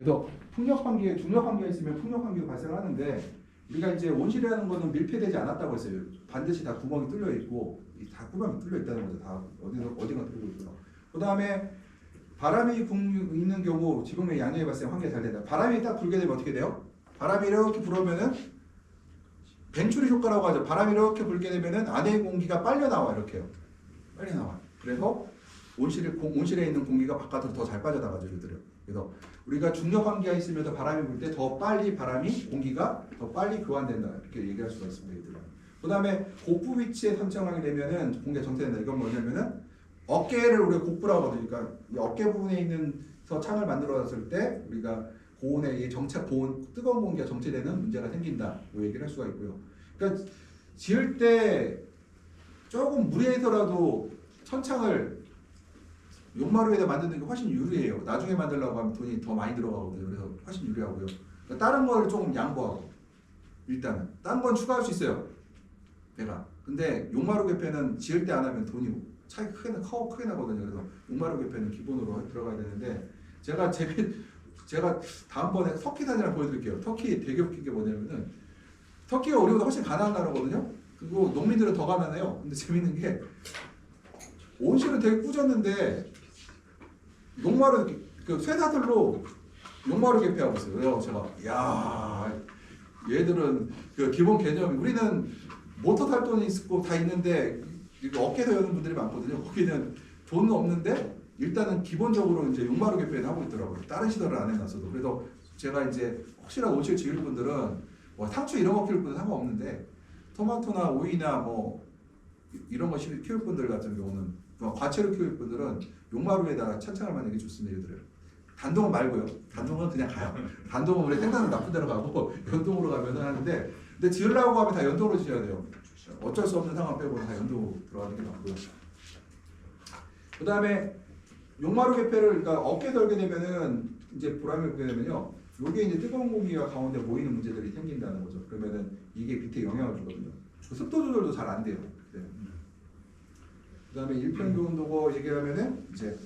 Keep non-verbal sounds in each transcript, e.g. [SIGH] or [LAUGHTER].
그래서 풍력 환기에 중력 환기가 있으면 풍력 환기가 발생하는데 우리가 이제 온실이라는 거는 밀폐되지 않았다고 했어요. 반드시 다 구멍이 뚫려 있고 이다 구멍이 뚫려 있다는 거죠. 다 어디서 어디가 뚫려 있구나. 그 다음에 바람이 불 있는 경우 지붕의 양력이 발생 환기가 잘 된다. 바람이 딱 불게 되면 어떻게 돼요? 바람이 이렇게 불으면은 벤츄리 효과라고 하죠. 바람이 이렇게 불게 되면은 안에 공기가 빨려 나와 이렇게요. 빨리 나와. 그래서 온실에 공- 온실에 있는 공기가 바깥으로 더 잘 빠져나가죠, 얘들요. 그래서 우리가 중력 환기가 있으면서 바람이 불 때 더 빨리 바람이 공기가 더 빨리 교환된다 이렇게 얘기할 수가 있습니다, 얘들요. 그다음에 고부 위치에 선정하게 되면은 공기가 정체된다. 이건 뭐냐면은 어깨를 우리가 곡부라고 하거든요. 그러니까 이 어깨 부분에 있는 서 창을 만들어놨을 때 우리가 고온에 이 정체 고온 뜨거운 공기가 정체되는 문제가 생긴다. 뭐 얘기를 할 수가 있고요. 그러니까 지을 때 조금 무리해서라도 천창을 용마루에다 만드는 게 훨씬 유리해요. 나중에 만들려고 하면 돈이 더 많이 들어가거든요. 그래서 훨씬 유리하고요. 그러니까 다른 걸좀 양보하고 일단은 다른 건 추가할 수 있어요. 내가. 근데 용마루 개폐는 지을 때 안 하면 돈이 차이 크게 나, 커 크게 나거든요. 그래서 용마루 개폐는 기본으로 들어가야 되는데 제가 [LAUGHS] 제 제가 다음번에 터키 사진을 보여드릴게요. 터키 되게 웃긴 게 뭐냐면은 터키가 우리보다 훨씬 가난한 나라거든요. 그리고 농민들은 더 가난해요. 근데 재밌는 게 온실은 되게 꾸졌는데 용마루 그 쇠사슬로 용마루 개폐하고 있어요. 그래서 제가 야 얘들은 그 기본 개념이 우리는 모터 탈 돈이 있고 다 있는데 이거 어깨에서 여는 분들이 많거든요. 거기는 돈은 없는데 일단은 기본적으로 이제 용마루 개폐는 하고 있더라고요. 다른 시설을 안 해놨어도. 그래서 제가 이제 혹시나 온실 지을 분들은 뭐 상추 이런 거 키울 분은 상관없는데 토마토나 오이나 뭐 이- 이런 거 시- 키울 분들 같은 경우는 뭐 과채를 키울 분들은 용마루에다가 찬창을 만드는 게 좋습니다. 얘들은. 단동은 말고요. 단동은 그냥 가요. 단동은 우리 생산은 나쁜 데로 가고 [LAUGHS] 연동으로 가면 하는데 근데 지으려고 하면 다 연동으로 지어야 돼요. 어쩔 수 없는 상황 빼고는 다 연동으로 들어가는 게 맞고요. 그 다음에 용마루 개폐를 그러니까 어깨 덜게 되면은 이제 보람을 보게 되면요. 요게 이제 뜨거운 공기가 가운데 모이는 문제들이 생긴다는 거죠. 그러면은 이게 밑에 영향을 주거든요. 그 습도 조절도 잘 안 돼요. 네. 그 다음에 일평균 온도고 얘기하면은 이제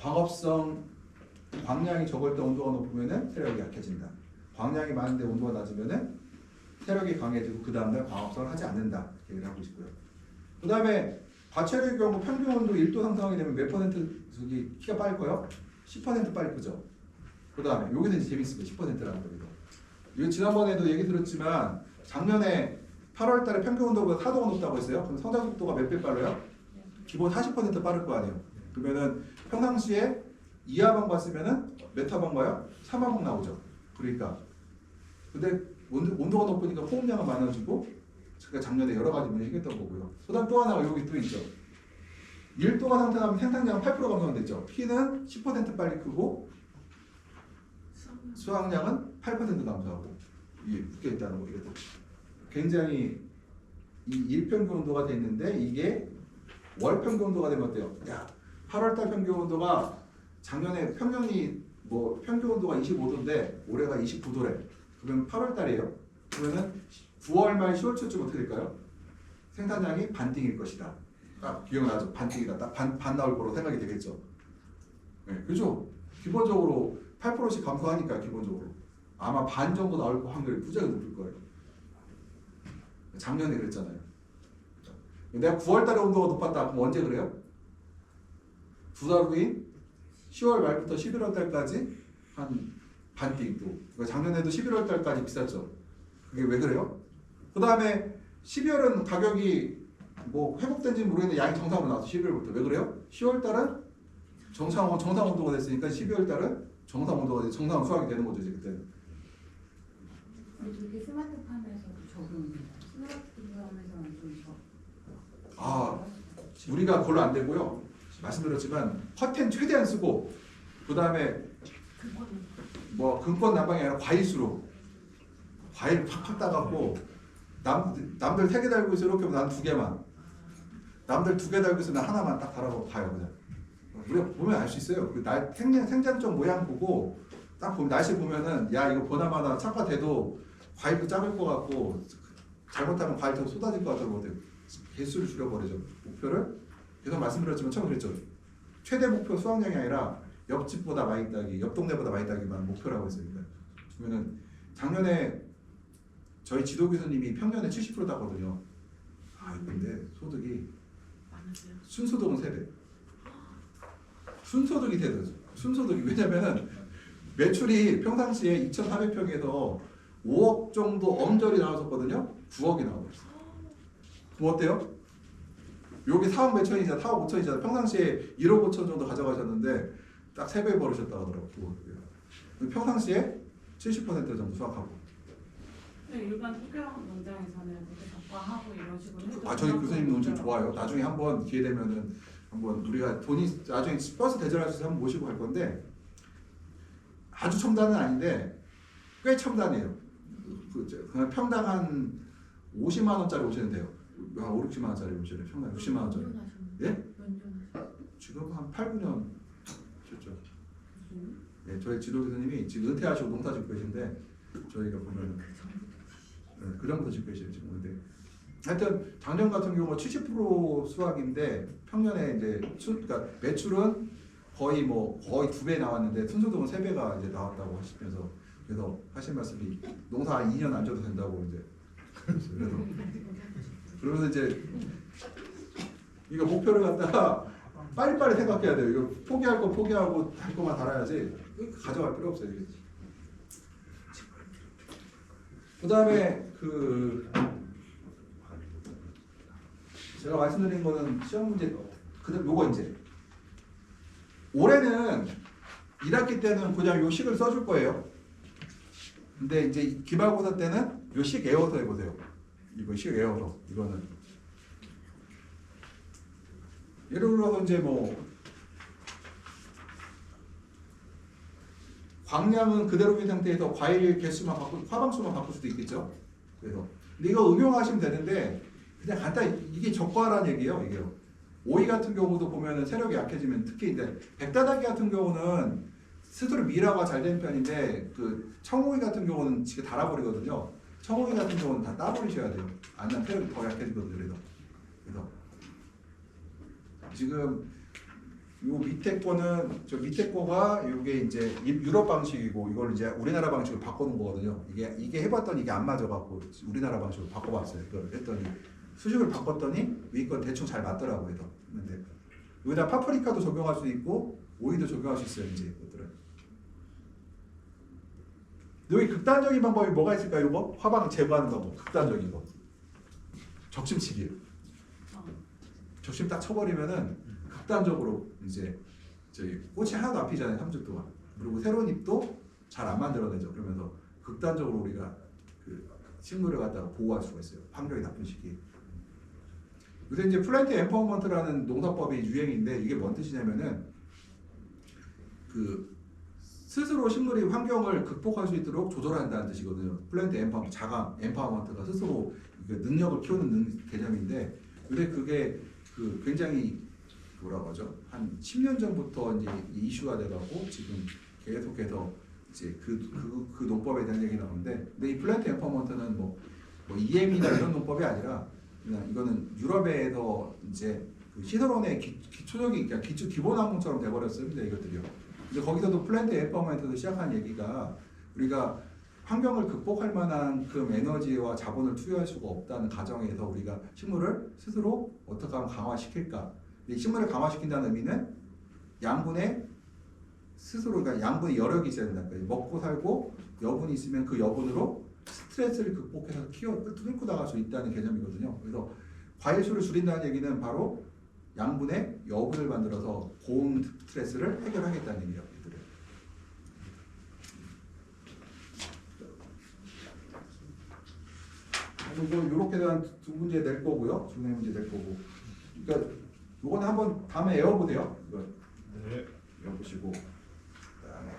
광합성 광량이 적을 때 온도가 높으면은 세력이 약해진다. 광량이 많은데 온도가 낮으면은 세력이 강해지고 그 다음날 광합성을 하지 않는다. 얘기를 하고 있고요. 그 다음에 과체류의 경우 평균 온도 1도 상승하게 되면 몇 퍼센트 저기 키가 빠질 거요? 10% 빨리 크죠. 그 다음에 여기는 이제 재밌습니다. 10%라는 겁니다. 이거 지난번에도 얘기 들었지만 작년에 8월 달에 평균 온도가 4도가 높다고 했어요. 그럼 성장 속도가 몇 배 빨라요? 기본 40% 빠를 거 아니에요. 그러면은 평상시에 2하방 봤으면은 몇 하방 봐요? 3하방 나오죠. 그러니까 근데 온도, 온도 가 높으니까 호흡량은 많아지고 제가 작년에 여러 가지 문제 생겼던 거고요. 그다음 또 하나가 여기 또 있죠. 1도가 상승하면 생산량은 8% 감소됐죠. P는 10% 빨리 크고 수확량은 8% 감소하고 이게 묶여 있다는 거 이게 굉장히 이 일평균 온도가 돼 있는데 이게 월 평균 온도가 되면 어때요? 야, 8월달 평균 온도가 작년에 평년이 뭐 평균 온도가 25도인데 올해가 29도래. 그러면 8월달이에요. 그러면은 9월 말 10월 초쯤 어떻게 될까요? 생산량이 반띵일 것이다. 딱 기억나죠? 반띵이다. 딱 반, 반 나올 거로 생각이 되겠죠. 네, 그죠? 기본적으로 8%씩 감소하니까 기본적으로 아마 반 정도 나올 확률이 무지하게 높을 거예요. 작년에 그랬잖아요. 내가 9월 달에 온도가 높았다. 그럼 언제 그래요? 두 달 후인 10월 말부터 11월 달까지 한 반띵 또. 그러니까 작년에도 11월 달까지 비쌌죠. 그게 왜 그래요? 그 다음에 12월은 가격이 뭐 회복된지 모르겠는데 양이 정상으로 나왔어 12월부터 왜 그래요? 10월 달은 정상 정상 온도가 됐으니까 12월 달은 정상 온도가 돼 정상 수확이 되는 거죠 이제 그때는. 근데 되게 스마트팜에서도 적용돼요. 스마트팜에서는 좀 적. 아 우리가 그걸로 안 되고요. 말씀드렸지만 커튼 최대한 쓰고 그 다음에 뭐 금권 난방이 아니라 과일수로 과일 팍팍 따갖고 남 남들 세 개 달고 있어. 이렇게 난 두 개만. 남들 두 개 달고 있어 난 하나만 딱 달아고 가요 그냥. 우리가 보면 알 수 있어요. 그날 생장 생장점 모양 보고 딱 보면 날씨 보면은 야 이거 보나마나 착화돼도 과일도 작을 것 같고 잘못하면 과일 더 쏟아질 것 같다고 개수를 줄여버리죠 목표를 계속 말씀드렸지만 처음 그랬죠 최대 목표 수확량이 아니라 옆집보다 많이 따기, 옆 동네보다 많이 따기만 목표라고. 그러니까 그러면은 작년에 저희 지도 교수님이 평년에 70% 땄거든요. 아 근데 소득이? 순소득은 3배. 순소득이 돼요. 순소득이 왜냐면은 매출이 평상시에 2,400평에서 5억 정도 엄절이 나왔었거든요. 9억이 나와버렸어요. 그럼 어때요? 여기 4억 몇천이잖아, 4억 5천이잖아. 평상시에 1억 5천 정도 가져가셨는데 딱 3배 벌으셨다고 하더라고. 평상시에 70% 정도 수확하고. 네, 일반 토경 농장에서는 적과하고 이런 식으로 해도 아 저희 교수님 있더라고요. 좋아요. 나중에 한번 기회 되면은 한번 우리가 돈이 나중에 버스 대절할 수 있어 한번 모시고 갈 건데 아주 첨단은 아닌데 꽤 첨단이에요. 그, 저, 그냥 평당 한 50만 원짜리 오시면 돼요. 한 5, 60만 원짜리 돼요. 평당 60만 원짜리. 예? 지금 한 8, 9년 됐죠. 교수님? 네, 저희 지도 교수님이 지금 은퇴하시고 농사 짓고 계신데 저희가 보면 그 네, 그 정도 짓고 계시요 지금 근데 하여튼 작년 같은 경우 70% 수확인데 평년에 이제 수, 그러니까 매출은 거의 뭐 거의 두 배 나왔는데 순소득은 세 배가 이제 나왔다고 하시면서 그래서 하신 말씀이 농사 한 2년 안 져도 된다고 이제 [LAUGHS] 그래서 그러면서 이제 이거 목표를 갖다가 빨리빨리 생각해야 돼요. 이거 포기할 거 포기하고 할 거만 달아야지 가져갈 필요 없어요. 이게. 그다음에 그 제가 말씀드린 거는 시험 문제 그다음 요거 이제 올해는 1학기 때는 그냥 요 식을 써줄 거예요. 근데 이제 기말고사 때는 요 식 외워서 해보세요. 식 외워서 이거는 예를 들어서 이제 뭐 광량은 그대로인 상태에서 과일 개수만 바꾸 화방수만 바꿀 수도 있겠죠. 그래서 근데 이거 응용하시면 되는데 그냥 간단히 이게 적과라는 얘기예요. 이게요. 오이 같은 경우도 보면은 세력이 약해지면 특히 이제 백다다기 같은 경우는 스스로 미라가 잘 되는 편인데 그 청오이 같은 경우는 지금 달아버리거든요. 청오이 같은 경우는 다 따버리셔야 돼요. 아니면 세력이 더 약해지거든요. 그래서 그래서 지금 요 밑에 거는 저 밑에 거가 이게 이제 이- 유럽 방식이고 이걸 이제 우리나라 방식으로 바꿔놓은 거거든요. 이게 이게 해봤더니 이게 안 맞아갖고 우리나라 방식으로 바꿔봤어요. 그걸 했더니 수식을 바꿨더니 위건 대충 잘 맞더라고요. 그래서 근데 여기다 파프리카도 적용할 수 있고 오이도 적용할 수 있어요. 이제 이것들은 여기 극단적인 방법이 뭐가 있을까요? 이거? 화방 제거하는 방법 극단적인 거. 적심치기. 어, 적심 딱 쳐버리면은 극단적으로 이제 저기 꽃이 하나도 안 피잖아요 3주 동안. 그리고 새로운 잎도 잘 안 만들어내죠. 그러면서 극단적으로 우리가 그 식물을 갖다가 보호할 수가 있어요. 환경이 나쁜 시기. 요새 이제 플랜트 엠파워먼트라는 농사법이 유행인데 이게 뭔 뜻이냐면은 그 스스로 식물이 환경을 극복할 수 있도록 조절한다는 뜻이거든요. 플랜트 엠파워, 자강, 엠파워먼트가 스스로 그 능력을 키우는 능- 개념인데, 근데 그게 그 굉장히 뭐라고 하죠? 한 10년 전부터 이제 이슈가 돼가고 지금 계속해서 이제 그, 그, 그 농법에 대한 얘기 나오는데, 근데 이 플랜트 엠파워먼트는 뭐, 뭐 EM이나 이런 농법이 아니라 그냥 이거는 유럽에서 이제 그 시설원의 기, 기초적인 그러니까 기초 기본 학문처럼 돼버렸습니다 이것들이요. 근데 거기서도 플랜트 엠파워먼트에서 시작한 얘기가 우리가 환경을 극복할 만한큼 에너지와 자본을 투여할 수가 없다는 가정에서 우리가 식물을 스스로 어떻게 하면 강화시킬까? 식물을 강화시킨다는 의미는 양분의 스스로 그러니까 양분의 여력이 있어야 된다는 거예요. 먹고 살고 여분이 있으면 그 여분으로 스트레스를 극복해서 키워 뚫고 나갈 수 있다는 개념이거든요. 그래서 과일 수를 줄인다는 얘기는 바로 양분의 여분을 만들어서 고온 스트레스를 해결하겠다는 얘기예요. 얘들은. 그리고 이렇게 대한 두 문제 낼 거고요. 두 문제 낼 거고. 그러니까 이거는 한번 다음에 외워보세요. 이거 네. 외워보시고 그다음에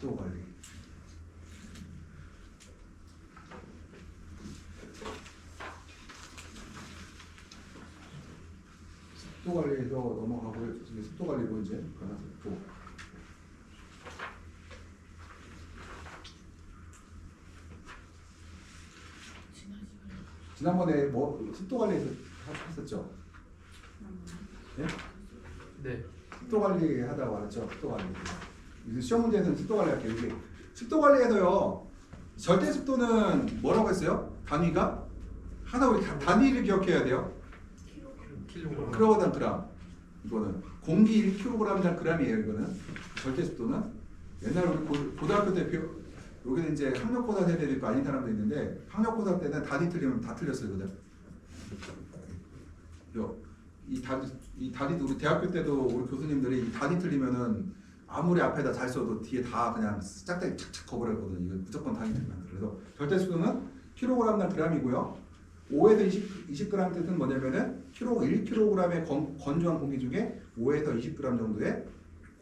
또 관리. 습도 관리에서 넘어가고요. 이제 습도 관리로 이제 가서 또 지난번에 뭐 습도 관리에서 했었죠. 네. 습도 관리 하다고 말했죠. 습도 관리. 이제 시험 문제에서는 습도 관리 할게요. 이게 습도 관리에서요. 절대 습도는 뭐라고 했어요? 단위가 하나 우리 다- 단위를 기억해야 돼요. 킬로그램. 그램. 이거는 공기 1kg당 그램이에요. 이거는 절대 습도는 옛날 우리 고, 고등학교 때 배우 여기는 이제 학력고사 세대도 있고 아닌 사람도 있는데 학력고사 때는 단위 틀리면 다 틀렸어요, 그죠? 요, 이 단위 이 단위도 우리 대학교 때도 우리 교수님들이 이 단위 틀리면은 아무리 앞에다 잘 써도 뒤에 다 그냥 짝짝이 착착 거버렸거든요. 이거 무조건 안 돼. 그래서 절대 습도는 킬로그램당 그램이고요. 5에서 20, 20g 뜻은 뭐냐면은 킬로 1kg의 건, 건조한 공기 중에 5에서 20g 정도의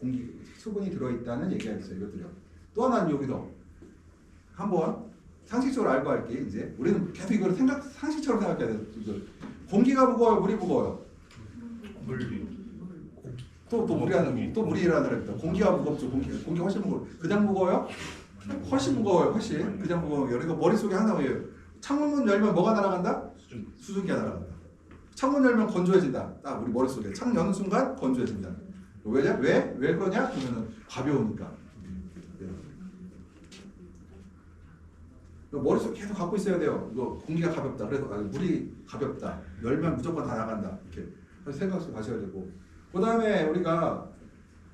공기 수분이 들어있다는 얘기가 있어요. 이것들요. 또 하나는 여기서 한번 상식적으로 알고 할게 이제 우리는 계속 이걸 생각 상식처럼 생각해야 돼. 공기가 무거워요, 물이 무거워요. 물. 또또 무리하는 또 무리라는 사람입니다. 공기가 무겁죠. 공기 공기 훨씬 무거워. 그냥 무거워요? 훨씬 무거워요. 훨씬 그냥 무거워요. 그러니까 머릿속에 항상 왜요? 창문 열면 뭐가 날아간다? 수증기가 날아간다. 창문 열면 건조해진다. 딱 우리 머릿속에 창 여는 순간 건조해진다. 왜냐? 왜? 왜 그러냐? 그러면은 가벼우니까. 이거 머릿속 계속 갖고 있어야 돼요. 이거 공기가 가볍다. 그래서 아니, 물이 가볍다. 열면 무조건 다 나간다. 이렇게 생각을 하셔야 되고. 그 다음에 우리가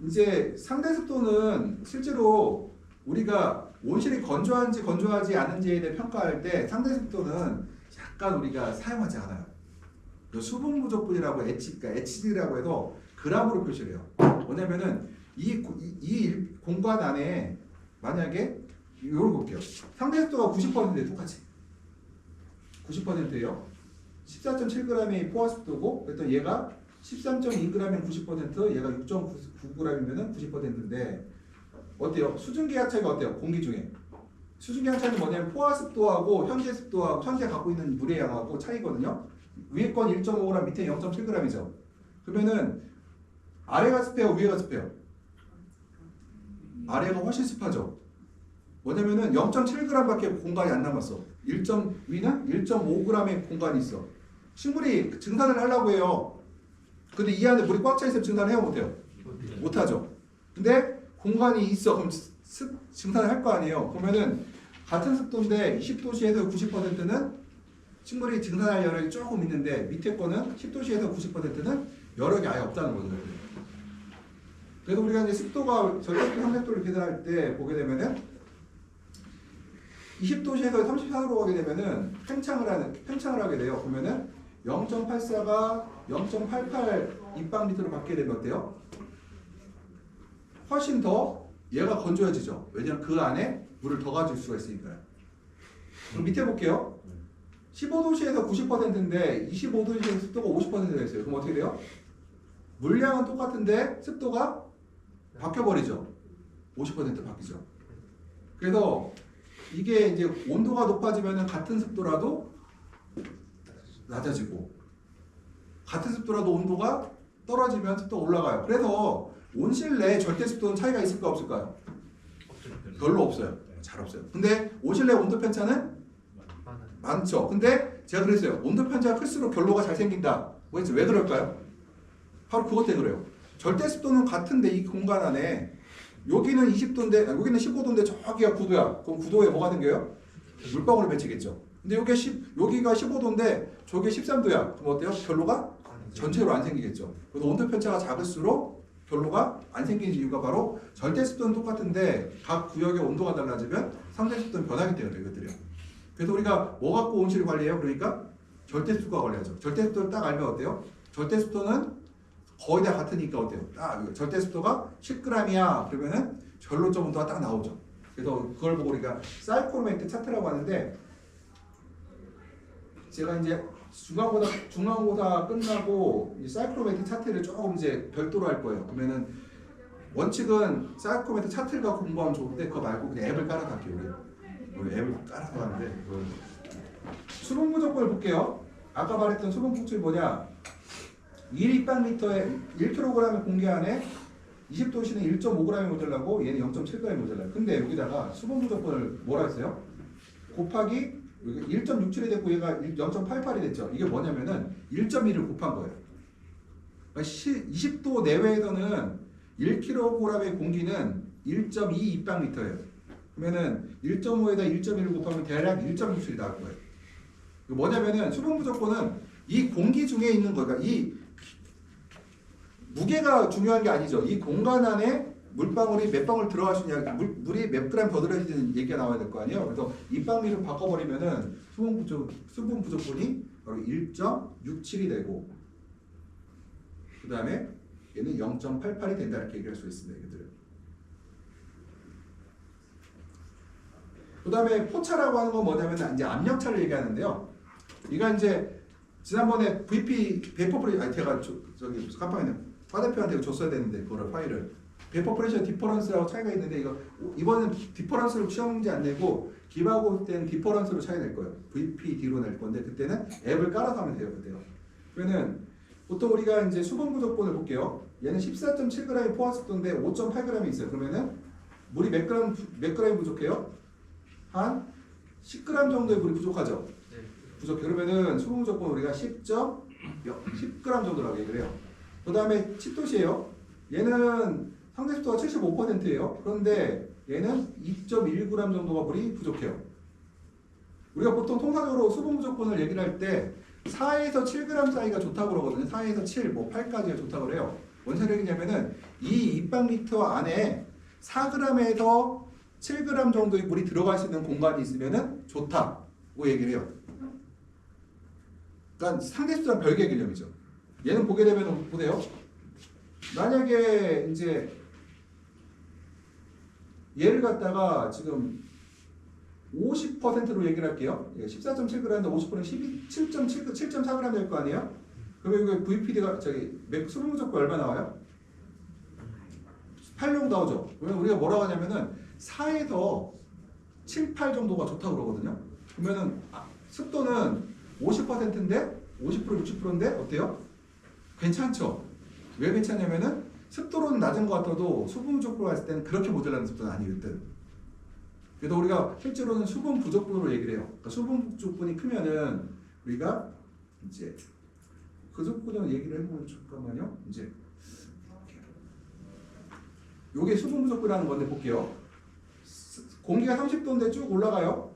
이제 상대 습도는 실제로 우리가 온실이 건조한지 건조하지 않은지에 대해 평가할 때 상대 습도는 약간 우리가 사용하지 않아요. 그 수분 부족분이라고 H, 그러니까 HD라고 해서 그람으로 표시를 해요. 뭐냐면은 이, 고- 이, 이 공간 안에 만약에 이걸 볼게요. 상대 습도가 90%에 똑같이 90%예요. 14.7g이 포화 습도고, 그랬더니 얘가 13.2g이면 90%, 얘가 6.9g이면 90%인데 어때요? 수증기압 차이가 어때요? 공기 중에 수증기압 차이는 뭐냐면 포화 습도하고 현재 습도하고 현재 갖고 있는 물의 양하고 차이거든요. 위에 건 1.5g, 밑에 0.7g이죠. 그러면은 아래가 습해요, 위에가 습해요? 아래가 훨씬 습하죠. 뭐냐면은 0.7g밖에 공간이 안 남았어. 1. 위는 1.5g의 공간이 있어. 식물이 증산을 하려고 해요. 근데 이 안에 물이 꽉 차 있으면 증산해요, 못해요? 못하죠. 근데 공간이 있어. 그럼 습, 증산을 할 거 아니에요. 그러면은 같은 습도인데 20도씨에서 90%는 식물이 증산할 여력이 조금 있는데 밑에 거는 10도씨에서 90%는 여력이 아예 없다는 거죠. 그래서 우리가 이제 습도가 절대적 상대도를 계산할 때 보게 되면은 20도씨에서 34도로 가게 되면은 팽창을 하는 팽창을 하게 돼요. 그러면은 0.84가 0.88 입방 리터로 바뀌게 되면 어때요? 훨씬 더 얘가 건조해지죠. 왜냐면 그 안에 물을 더 가질 수가 있으니까요. 그럼 밑에 볼게요. 15도씨에서 90%인데 25도씨에서 습도가 50%가 있어요. 그럼 어떻게 돼요? 물량은 똑같은데 습도가 바뀌어버리죠. 50% 바뀌죠. 그래서 이게 이제 온도가 높아지면 같은 습도라도 낮아지고 같은 습도라도 온도가 떨어지면 습도가 올라가요. 그래서 온실 내 절대 습도는 차이가 있을까 없을까요? 별로 없어요. 잘 없어요. 근데 온실 내 온도 편차는 많죠. 근데 제가 그랬어요. 온도 편차가 클수록 결로가 잘 생긴다. 왜, 왜 그럴까요? 바로 그것 때문에 그래요. 절대 습도는 같은데 이 공간 안에 여기는 20도인데 여기는 15도인데 저기가 9도야. 그럼 9도에 뭐가 생겨요? 물방울이 맺히겠죠. 근데 여기 10, 여기가 15도인데 저게 13도야. 그럼 어때요? 결로가 전체로 안 생기겠죠. 그래서 온도 편차가 작을수록 결로가 안 생기는 이유가 바로 절대 습도는 똑같은데 각 구역의 온도가 달라지면 상대 습도는 변하기 때문에 이것들이요. 그래서 우리가 뭐 갖고 온실을 관리해요? 그러니까 절대 습도가 관리하죠. 절대 습도를 딱 알면 어때요? 절대 습도는 거의 다 같으니까 어때요? 딱 절대 습도가 10g이야. 그러면은 결로점 온도가 딱 나오죠. 그래서 그걸 보고 우리가 사이코로메트 차트라고 하는데 제가 이제 중간고사 중간고사 끝나고 이 사이클로메트 차트를 조금 이제 별도로 할 거예요. 그러면은 원칙은 사이클로메트 차트를 갖고 공부하면 좋은데 그거 말고 그냥 앱을 깔아서 할게요. 우리, 우리 앱을 깔아서 하는데 수분 부족분을 볼게요. 아까 말했던 수분 부족이 뭐냐? 1 입방리터에 1kg의 공기 안에 20도씨는 1.5g이 모자라고 얘는 0.7g이 모자라요. 근데 여기다가 수분 부족분을 뭐라 했어요? 곱하기 1.67이 됐고 얘가 0.88이 됐죠. 이게 뭐냐면은 1.1을 곱한 거예요. 그러니까 시- 20도 내외에서는 1kg의 공기는 1.2 입방미터예요. 그러면은 1.5에다 1.1을 곱하면 대략 1.67이 나올 거예요. 뭐냐면은 수분 부족권은 이 공기 중에 있는 거, 그러니까 이 무게가 중요한 게 아니죠. 이 공간 안에 물방울이 몇 방울 들어갈 수 있냐, 물, 물이 몇 그램 더 들어있는 얘기가 나와야 될 거 아니에요. 그래서 입방미를 바꿔버리면은 수분 부족, 수분 부족분이 바로 1.67이 되고, 그 다음에 얘는 0.88이 된다 이렇게 얘기할 수 있습니다. 얘들은. 그 다음에 포차라고 하는 건 뭐냐면 이제 압력차를 얘기하는데요. 이가 이제 지난번에 VP 베퍼 프레 아니 제가 저, 저기 깜빡이네 파 대표한테 줬어야 되는데 그거를 파일을 베퍼 프레셔 디퍼런스라고 차이가 있는데 이거 이번엔 디퍼런스로 시험 문제 안 내고 기하고 때는 디퍼런스로 차이 낼 거예요. VPD로 낼 건데 그때는 앱을 깔아서 하면 돼요. 그때요. 그러면은 보통 우리가 이제 수분 부족분을 볼게요. 얘는 14.7g이 포화습도인데 5.8g이 있어요. 그러면은 물이 몇 그램 몇 그램이 부족해요? 한 10g 정도의 물이 부족하죠. 네. 부족해. 그러면은 수분 부족분 우리가 10. 10g 정도라고 얘기를 해요. 그 다음에 칩도시예요. 얘는 상대 습도가 75%예요. 그런데 얘는 2.1g 정도가 물이 부족해요. 우리가 보통 통상적으로 수분 부족분을 얘기를 할 때 4에서 7g 사이가 좋다고 그러거든요. 4에서 7, 뭐 8까지가 좋다고 그래요. 뭔 소리냐면은 이 입방미터 안에 4g에서 7g 정도의 물이 들어갈 수 있는 공간이 있으면은 좋다고 얘기를 해요. 그러니까 상대수랑 별개의 개념이죠. 얘는 보게 되면 보세요. 만약에 이제 얘를 갖다가 지금 50%로 얘기를 할게요. 14.7g인데 50%는 12, 7.7, 7.4g 될 거 아니에요? 그러면 이거 VPD가 저기 맥 부족분 얼마 나와요? 8 정도 나오죠. 그러면 우리가 뭐라고 하냐면은 4에서 7, 8 정도가 좋다고 그러거든요. 그러면은 아, 습도는 50%인데 50% 60%인데 어때요? 괜찮죠? 왜 괜찮냐면은 습도로는 낮은 것 같아도 수분 부족으로 했을 때는 그렇게 모자라는 습도는 아니거든. 그래서 우리가 실제로는 수분 부족분으로 얘기를 해요. 그러니까 수분 부족분이 크면은 우리가 이제 그 조건을 얘기를 해보면 잠깐만요. 이제 요게 수분 부족분이라는 건데 볼게요. 스- 공기가 30도인데 쭉 올라가요.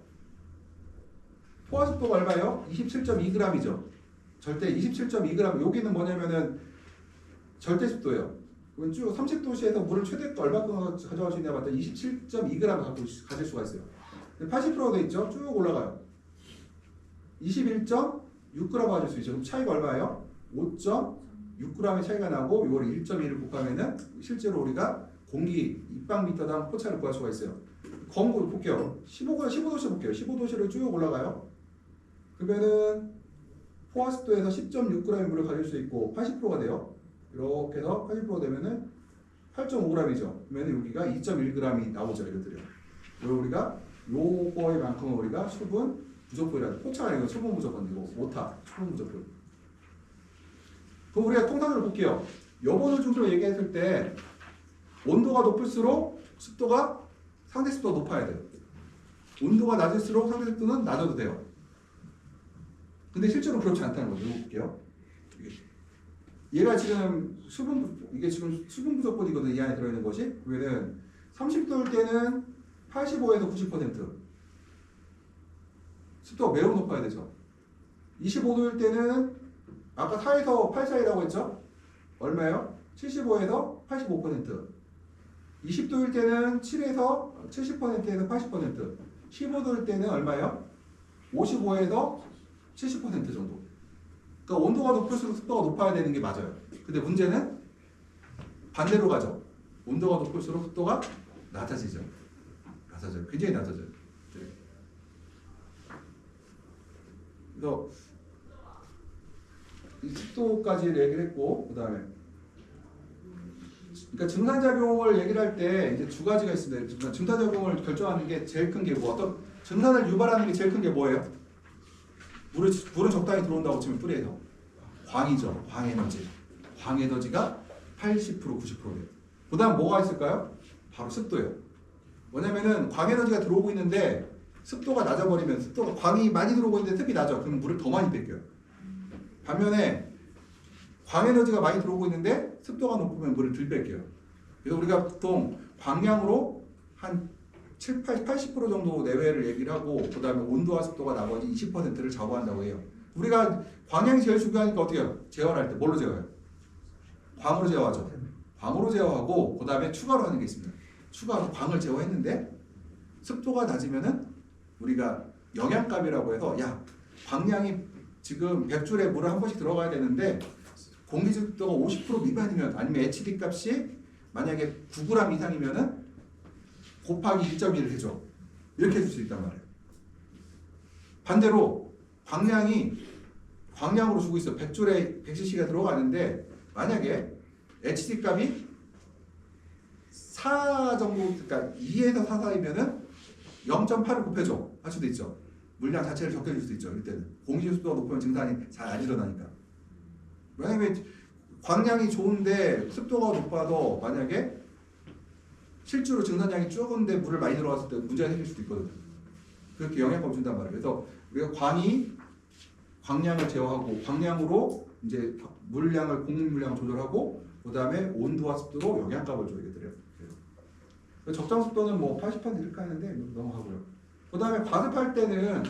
포화습도가 얼마예요? 27.2g이죠. 절대 27.2g. 여기는 뭐냐면은 절대 습도예요. 그건 쭉 30도시에서 물을 최대 얼마큼 가져갈 수 있냐 봤더니 27.2g 갖고 있- 가질 수가 있어요. 80%가 돼 있죠. 쭉 올라가요. 21.6g 가질 수 있죠. 그럼 차이가 얼마예요? 5.6g의 차이가 나고 이걸 1.1을 곱하면은 실제로 우리가 공기 입방미터당 포차를 구할 수가 있어요. 검고 볼게요. 15가 15도시 볼게요. 15도시를 쭉 올라가요. 그러면은 포화습도에서 10.6g의 물을 가질 수 있고 80%가 돼요. 이렇게 해서 80% 되면은 8.5g이죠. 그러면 여기가 2.1g이 나오죠. 이것들이요. 그리고 우리가 요거의 만큼은 우리가 수분 부족분이라 포차가 아니고 수분 부족분이고 오타 수분 부족분. 그럼 우리가 통상으로 볼게요. 여번을 중심으로 얘기했을 때 온도가 높을수록 습도가 상대 습도가 높아야 돼요. 온도가 낮을수록 상대 습도는 낮아도 돼요. 근데 실제로 그렇지 않다는 거죠. 볼게요. 얘가 지금 수분 부- 이게 지금 수분 부족분이거든 이 안에 들어있는 것이 그러면은 30도일 때는 85에서 90% 습도가 매우 높아야 되죠. 25도일 때는 아까 4에서 8 사이라고 했죠? 얼마예요? 75에서 85% 20도일 때는 7에서 70%에서 80% 15도일 때는 얼마예요? 55에서 70% 정도 그러니까 온도가 높을수록 습도가 높아야 되는 게 맞아요 근데 문제는 반대로 가죠 온도가 높을수록 습도가 낮아지죠 낮아져요 굉장히 낮아져요 네. 그래서 이 습도까지 얘기를 했고 그 다음에 그러니까 증산작용을 얘기를 할 때 이제 두 가지가 있습니다. 증산- 증산작용을 결정하는 게 제일 큰 게 뭐 어떤 증산을 유발하는 게 제일 큰 게 뭐예요? 물을 물은 적당히 들어온다고 치면 뿌리에서 광이죠. 광에너지. 광에너지가 80% 90%예요. 그 다음 뭐가 있을까요? 바로 습도예요. 뭐냐면은 광에너지가 들어오고 있는데 습도가 낮아버리면 습도가 광이 많이 들어오고 있는데 습이 낮아. 그러면 물을 더 많이 뺏겨요. 반면에 광에너지가 많이 들어오고 있는데 습도가 높으면 물을 덜 뺏겨요. 그래서 우리가 보통 광량으로 한 7, 80, 80% 정도 내외를 얘기를 하고 그 다음에 온도와 습도가 나머지 20%를 좌우한다고 해요. 우리가 광량이 제일 중요하니까 어떻게 해요? 제어할 때 뭘로 제어해요? 광으로 제어하죠. 광으로 제어하고 그 다음에 추가로 하는 게 있습니다. 추가로 광을 제어했는데 습도가 낮으면은 우리가 영양값이라고 해서 야 광량이 지금 100줄에 물을 한 번씩 들어가야 되는데 공기 습도가 50% 미만이면 아니면 HD 값이 만약에 9g 이상이면은 곱하기 1.1을 해줘 이렇게 해줄 수 있단 말이에요. 반대로 광량이 광량으로 주고 있어 100줄에 100cc가 들어가는데 만약에 HD 값이 4 정도 그러니까 2에서 4 사이면은 0.8을 곱해줘 할 수도 있죠. 물량 자체를 적혀줄 수도 있죠. 이때는 공기 습도가 높으면 증산이 잘 안 일어나니까. 만약에 광량이 좋은데 습도가 높아도 만약에 실제로 증산량이 적은데 물을 많이 들어갔을 때 문제가 생길 수도 있거든요. 그렇게 영향을 준단 말이에요. 그래서 우리가 광이 광량을 제어하고 광량으로 이제 물량을 공급 물량을 조절하고 그 다음에 온도와 습도로 영향값을 줘야 돼요. 적정 습도는 뭐 80% 이렇게 하는데 넘어가고요. 그 다음에 과습할 때는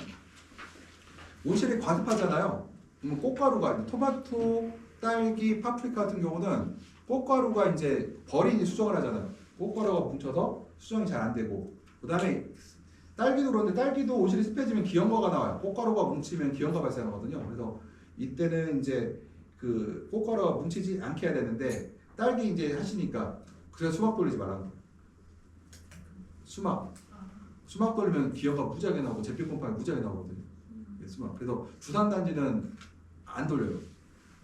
온실이 과습하잖아요. 그러면 꽃가루가 토마토, 딸기, 파프리카 같은 경우는 꽃가루가 이제 벌이 수정을 하잖아요. 꽃가루가 뭉쳐서 수정이 잘 안 되고 그 다음에 딸기도 그런데 딸기도 온실이 습해지면 기형과가 나와요. 꽃가루가 뭉치면 기형과 발생하거든요. 그래서 이때는 이제 그 꽃가루가 뭉치지 않게 해야 되는데 딸기 이제 하시니까 그래서 수박 돌리지 말라는 거예요. 수박 수박 돌리면 기형과 무지하게 나오고 제빛 곰팡이 무지하게 나오거든요. 예, 수박 그래서 주산 단지는 안 돌려요.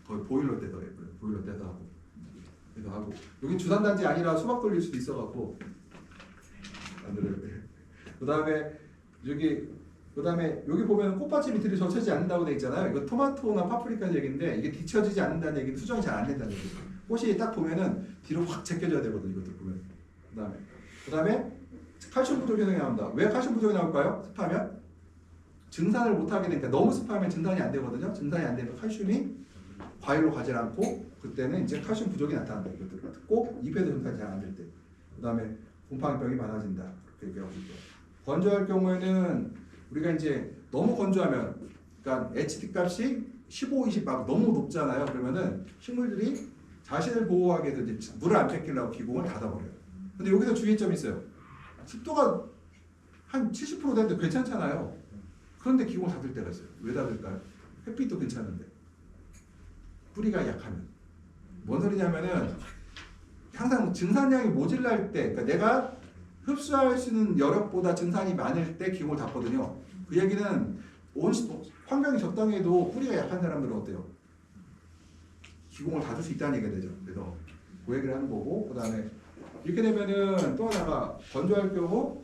거의 보일러 때도 해요. 보일러 때도 하고 그래서 하고 여기 주산 단지 아니라 수박 돌릴 수도 있어갖고. 그 다음에 여기 그 다음에 여기 보면 꽃받침 밑이 젖혀지지 않는다고 돼 있잖아요. 이거 토마토나 파프리카 얘기인데 이게 뒤쳐지지 않는다는 얘기는 수정이 잘 안 된다는 얘기죠. 꽃이 딱 보면은 뒤로 확 제껴져야 되거든요. 이것도 보면. 그 다음에 그 다음에 칼슘 부족 현상이 나온다. 왜 칼슘 부족이 나올까요? 습하면 증산을 못하게 되니까 너무 습하면 증산이 안 되거든요. 증산이 안 되면 칼슘이 과일로 가지 않고 그때는 이제 칼슘 부족이 나타난다. 이것들 꼭 잎에도 증산이 잘안될 때. 그 다음에 곰팡이병이 많아진다. 그렇게 얘기하고 있죠. 건조할 경우에는 우리가 이제 너무 건조하면 그러니까 HD 값이 15, 20 막 너무 높잖아요. 그러면은 식물들이 자신을 보호하기 위해서 물을 안 뺏기려고 기공을 닫아버려요. 근데 여기서 주의점이 있어요. 습도가 한 70% 되는데 괜찮잖아요. 그런데 기공을 닫을 때가 있어요. 왜 닫을까요? 햇빛도 괜찮은데 뿌리가 약하면 뭔 소리냐면은 항상 증산량이 모질랄 때 그러니까 내가 흡수할 수 있는 여력보다 증산이 많을 때 기공을 닫거든요. 그 얘기는 온 시- 환경이 적당해도 뿌리가 약한 사람들은 어때요? 기공을 닫을 수 있다는 얘기가 되죠. 그래서 그 얘기를 하는 거고 그 다음에 이렇게 되면은 또 하나가 건조할 경우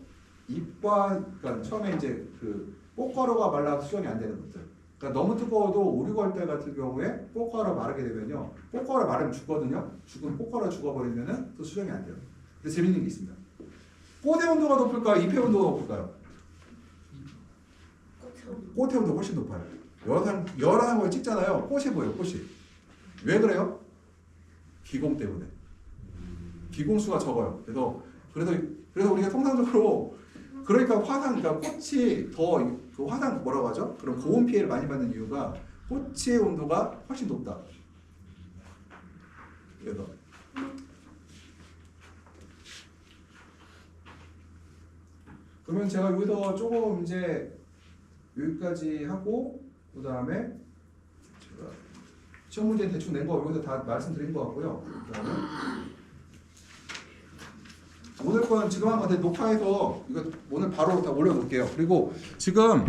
잎과 그러니까 처음에 이제 그 꽃가루가 말라서 수정이 안 되는 것들. 그러니까 너무 뜨거워도 오리걸때 같은 경우에 꽃가루 마르게 되면요. 꽃가루 마르면 죽거든요. 죽으면 꽃가루 죽어버리면은 또 수정이 안 돼요. 근데 재밌는 게 있습니다. 꽃의 온도가 높을까요? 잎의 온도가 높을까요? 꽃의 온도가 훨씬 높아요. 여러 사람을 찍잖아요. 꽃이 보여요. 꽃이. 왜 그래요? 기공 때문에. 기공수가 적어요. 그래서 그래서 그래서 우리가 통상적으로 그러니까 화상 그러니까 꽃이 더 그 화상 뭐라고 하죠? 그런 고온 피해를 많이 받는 이유가 꽃의 온도가 훨씬 높다. 그래서 그러면 제가 여기서 조금 이제 여기까지 하고 그 다음에 시험 문제 대충 낸 거 여기서 다 말씀드린 것 같고요. 그다음에 오늘 건 지금 한번 녹화해서 이거 오늘 바로 다 올려놓을게요. 그리고 지금